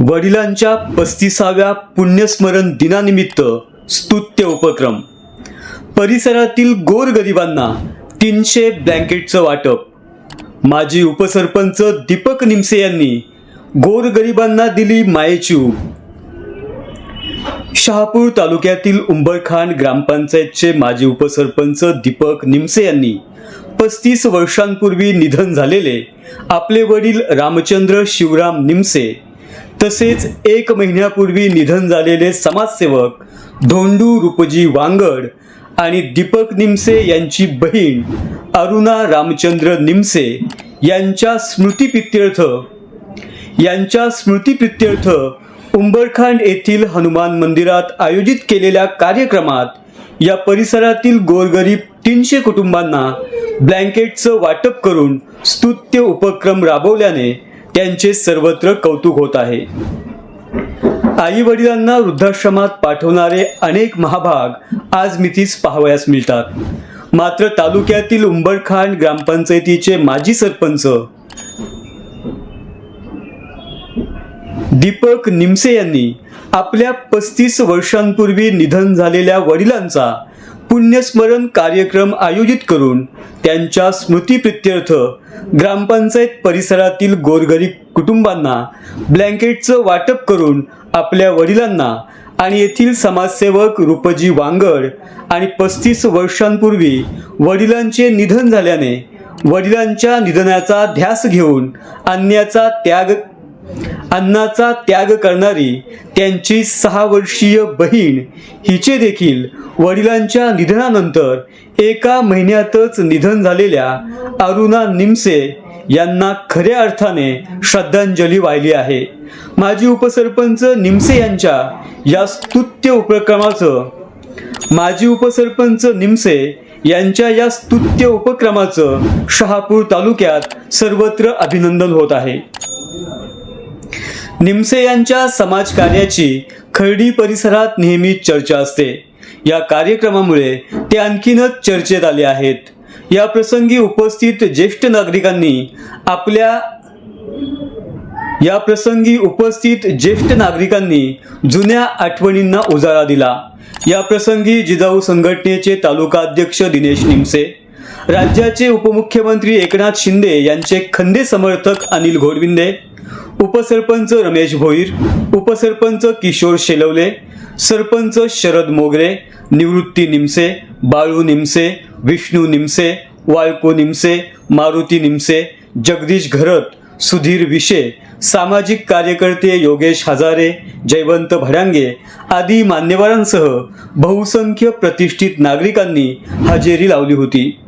वडिलांच्या पस्तीसाव्या पुण्यस्मरण दिनानिमित्त स्तुत्य उपक्रम. परिसरातील गोरगरिबांना तीनशे ब्लँकेटचं वाटप. माजी उपसरपंच दीपक निमसे यांनी गोरगरिबांना दिली मायेची शहापूर तालुक्यातील उंबरखान ग्रामपंचायतचे माजी उपसरपंच दीपक निमसे यांनी पस्तीस वर्षांपूर्वी निधन झालेले आपले वडील रामचंद्र शिवराम निमसे तसेच एक महिन्यापूर्वी निधन झालेले समाजसेवक धोंडू रूपजी वांगड आणि दीपक निमसे यांची बहीण अरुणा रामचंद्र निमसे यांच्या स्मृतिप्रित्यर्थ यांच्या स्मृतिप्रित्यर्थ उंबरखांड येथील हनुमान मंदिरात आयोजित केलेल्या कार्यक्रमात या परिसरातील गोरगरीब तीनशे कुटुंबांना ब्लँकेटचं वाटप करून स्तुत्य उपक्रम राबवल्याने त्यांचे सर्वत्र कौतुक होत आहे. आई वडिलांना वृद्धाश्रमात पाठवणारे अनेक महाभाग आज मिथीस पाहावयास मिळतात. मात्र तालुक्यातील उंबरखांड ग्रामपंचायतीचे माजी सरपंच दीपक निमसे यांनी आपल्या पस्तीस वर्षांपूर्वी निधन झालेल्या वडिलांचा पुण्यस्मरण कार्यक्रम आयोजित करून त्यांच्या स्मृतिप्रित्यर्थ ग्रामपंचायत परिसरातील गोरगरीब कुटुंबांना ब्लँकेटचं वाटप करून आपल्या वडिलांना आणि येथील समाजसेवक रूपजी वांगड आणि पस्तीस वर्षांपूर्वी वडिलांचे निधन झाल्याने वडिलांच्या निधनाचा ध्यास घेऊन अन्याचा त्याग अन्नाचा त्याग करणारी त्यांची सहा वर्षीय बहीण हिचे देखील वडिलांच्या निधनानंतर एका महिन्यातच निधन झालेल्या अरुणा निमसे यांना खऱ्या अर्थाने श्रद्धांजली वाहिली आहे. माजी उपसरपंच निमसे यांच्या या स्तुत्य उपक्रमाचं माजी उपसरपंच निमसे यांच्या या स्तुत्य उपक्रमाचं शहापूर तालुक्यात सर्वत्र अभिनंदन होत आहे. निमसे यांच्या समाजकार्याची खर्डी परिसरात नेहमी चर्चा असते. या कार्यक्रमामुळे ते आणखीनच चर्चेत आले आहेत. या प्रसंगी उपस्थित ज्येष्ठ नागरिकांनी आपल्या या प्रसंगी उपस्थित ज्येष्ठ नागरिकांनी जुन्या आठवणींना उजाळा दिला. या प्रसंगी जिजाऊ संघटनेचे तालुका अध्यक्ष दिनेश निमसे राज्याचे उपमुख्यमंत्री एकनाथ शिंदे यांचे खंदे समर्थक अनिल घोडविंदे उपसरपंच रमेश भोईर उपसरपंच किशोर शेलवले सरपंच शरद मोगरे निवृत्ती निमसे बाळू निमसे विष्णू निमसे वाळको निमसे मारुती निमसे जगदीश घरत सुधीर विशे सामाजिक कार्यकर्ते योगेश हजारे जयवंत भडांगे आदी मान्यवरांसह बहुसंख्य प्रतिष्ठित नागरिकांनी हजेरी लावली होती.